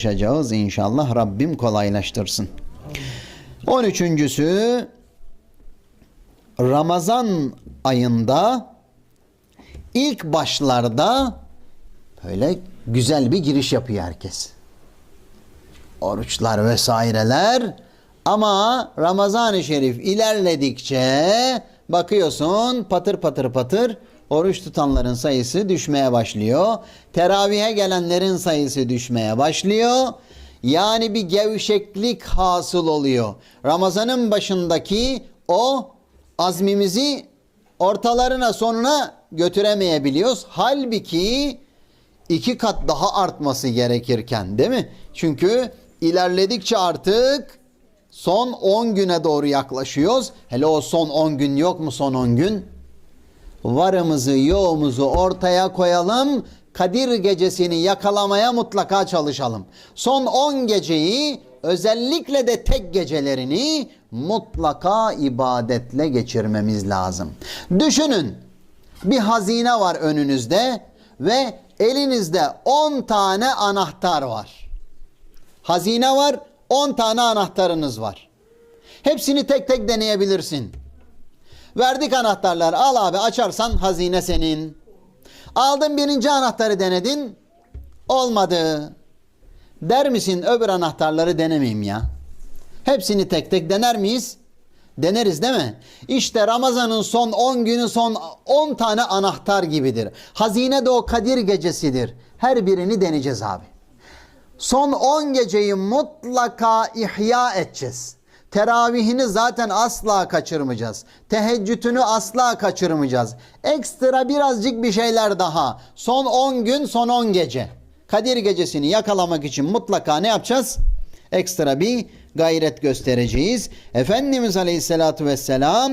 çalışacağız inşallah Rabbim kolaylaştırsın. 13.sü Ramazan ayında ilk başlarda böyle güzel bir giriş yapıyor herkes. Oruçlar vesaireler ama Ramazan-ı Şerif ilerledikçe bakıyorsun patır patır patır oruç tutanların sayısı düşmeye başlıyor. Teravihe gelenlerin sayısı düşmeye başlıyor. Yani bir gevşeklik hasıl oluyor. Ramazanın başındaki o azmimizi ortalarına sonuna götüremeyebiliyoruz. Halbuki iki kat daha artması gerekirken değil mi? Çünkü ilerledikçe artık son 10 güne doğru yaklaşıyoruz. Hele o son 10 gün yok mu son 10 gün? Varımızı yoğumuzu ortaya koyalım. Kadir gecesini yakalamaya mutlaka çalışalım. Son 10 geceyi özellikle de tek gecelerini mutlaka ibadetle geçirmemiz lazım. Düşünün bir hazine var önünüzde ve elinizde 10 tane anahtar var. Hazine var, 10 tane anahtarınız var. Hepsini tek tek deneyebilirsin. Verdik anahtarları al abi açarsan hazine senin. Aldın birinci anahtarı denedin. Olmadı. Der misin öbür anahtarları denemeyeyim ya. Hepsini tek tek dener miyiz? Deneriz değil mi? İşte Ramazan'ın son 10 günü son 10 tane anahtar gibidir. Hazine de o Kadir gecesidir. Her birini deneyeceğiz abi. Son 10 geceyi mutlaka ihya edeceğiz. Teravihini zaten asla kaçırmayacağız. Teheccüdünü asla kaçırmayacağız. Ekstra birazcık bir şeyler daha. Son 10 gün, son 10 gece. Kadir gecesini yakalamak için mutlaka ne yapacağız? Ekstra bir gayret göstereceğiz. Efendimiz Aleyhisselatü Vesselam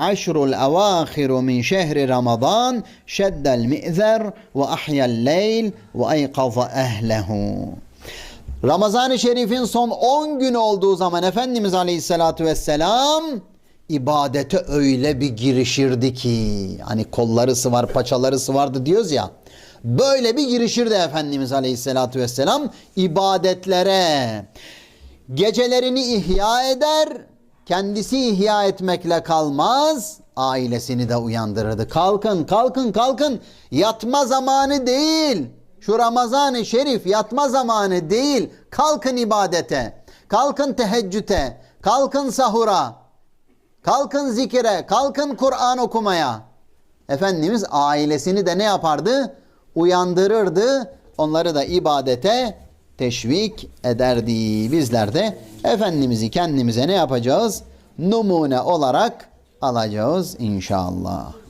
aşrul evâhiru min şehri Ramazan şeddel mi'zer ve ahyel leyl ve ayqaza ehlehu. Ramazan-ı Şerif'in son 10 gün olduğu zaman Efendimiz Aleyhisselatü Vesselam ibadete öyle bir girişirdi ki hani kolları sıvar paçaları sıvardı diyoruz ya böyle bir girişirdi Efendimiz Aleyhisselatü Vesselam ibadetlere. Gecelerini ihya eder kendisi ihya etmekle kalmaz ailesini de uyandırırdı. Kalkın kalkın kalkın yatma zamanı değil şu Ramazan-ı Şerif yatma zamanı değil. Kalkın ibadete. Kalkın teheccüde. Kalkın sahura. Kalkın zikire. Kalkın Kur'an okumaya. Efendimiz ailesini de ne yapardı? Uyandırırdı. Onları da ibadete teşvik ederdi. Bizler de Efendimiz'i kendimize ne yapacağız? Numune olarak alacağız inşallah.